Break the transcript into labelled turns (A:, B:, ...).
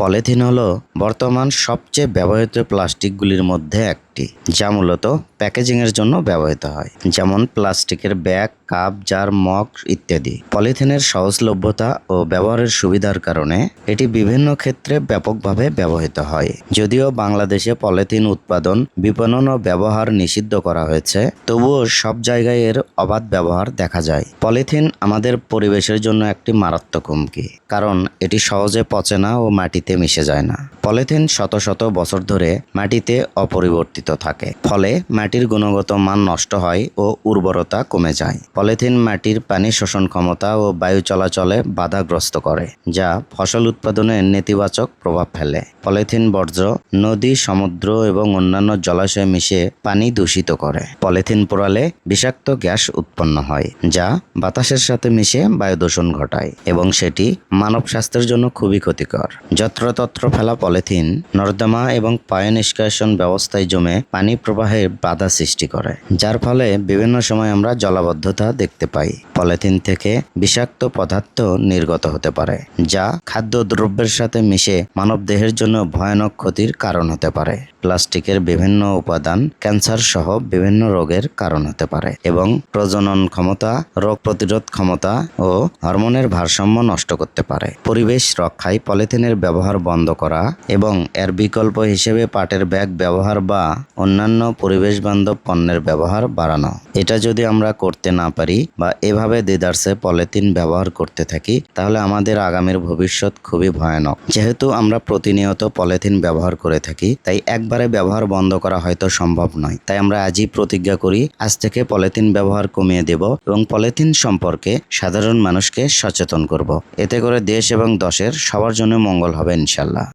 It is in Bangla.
A: পলিথিন হলো বর্তমান সবচেয়ে ব্যবহৃত প্লাস্টিকগুলির মধ্যে একটি যা মূলত প্যাকেজিংয়ের জন্য ব্যবহৃত হয়, যেমন প্লাস্টিকের ব্যাগ, কাপ, জার, মগ ইত্যাদি। পলিথিনের সহজলভ্যতা ও ব্যবহারের সুবিধার কারণে এটি বিভিন্ন ক্ষেত্রে ব্যাপকভাবে ব্যবহৃত হয়। যদিও বাংলাদেশে পলিথিন উৎপাদন, বিপণন ও ব্যবহার নিষিদ্ধ করা হয়েছে, তবুও সব জায়গায় এর অবাধ ব্যবহার দেখা যায়। পলিথিন আমাদের পরিবেশের জন্য একটি মারাত্মক হুমকি, কারণ এটি সহজে পচে না ও মাটিতে মিশে যায় না। পলিথিন শত শত বছর ধরে মাটিতে অপরিবর্তিত থাকে। ফলে মাটির গুণগত মান নষ্ট হয় ও উর্বরতা কমে যায়। পলিথিন মাটির পানি শোষণ ক্ষমতা ও বায়ু চলাচলে বাধাগ্রস্ত করে, যা ফসল উৎপাদনে নেতিবাচক প্রভাব ফেলে। পলিথিন বর্জ্য, নদী, সমুদ্র এবং অন্যান্য জলাশয়ে মিশে পানি দূষিত করে। পলিথিন পোড়ালে বিষাক্ত গ্যাস উৎপন্ন হয়, যা বাতাসের সাথে মিশে বায়ু দূষণ ঘটায় এবং সেটি মানব স্বাস্থ্যের জন্য খুবই ক্ষতিকর। যত্রতত্র ফেলা পলিথিন, নর্দমা এবং পায় নিষ্কাশন ব্যবস্থায় জমে পানি প্রবাহে বাধা সৃষ্টি করে যার ফলে বিভিন্ন সময় আমরা জলাবদ্ধতা দেখতে পাই। পলিথিন থেকে বিষাক্ত পদার্থ নির্গত হতে পারে, যা খাদ্যদ্রব্যের সাথে মিশে মানব দেহের জন্য ভয়ানক ক্ষতির কারণ হতে পারে। প্লাস্টিকের বিভিন্ন উপাদান ক্যান্সার সহ বিভিন্ন রোগের কারণ হতে পারে এবং প্রজনন ক্ষমতা, রোগ প্রতিরোধ ক্ষমতা ও হরমোনের ভারসাম্য নষ্ট করতে পারে। পরিবেশ রক্ষায় পলিথিনের ব্যবহার বন্ধ করা এবং এর বিকল্প হিসেবে পাটের ব্যাগ ব্যবহার বা অন্যান্য পরিবেশ বান্ধব পণ্যের ব্যবহার বাড়ানো। এটা যদি আমরা করতে না পারি বা এভাবে দেদার্সে পলিথিন ব্যবহার করতে থাকি, তাহলে আমাদের আগামীর ভবিষ্যৎ খুবই ভয়ানক। যেহেতু আমরা প্রতিনিয়ত পলিথিন ব্যবহার করে থাকি, তাই একবারে ব্যবহার বন্ধ করা হয়তো সম্ভব নয়। তাই আমরা আজই প্রতিজ্ঞা করি, আজ থেকে পলিথিন ব্যবহার কমিয়ে দেব এবং পলিথিন সম্পর্কে সাধারণ মানুষকে সচেতন করব। এতে করে দেশ এবং দশের সবার জন্য মঙ্গল হবে ইনশাল্লাহ।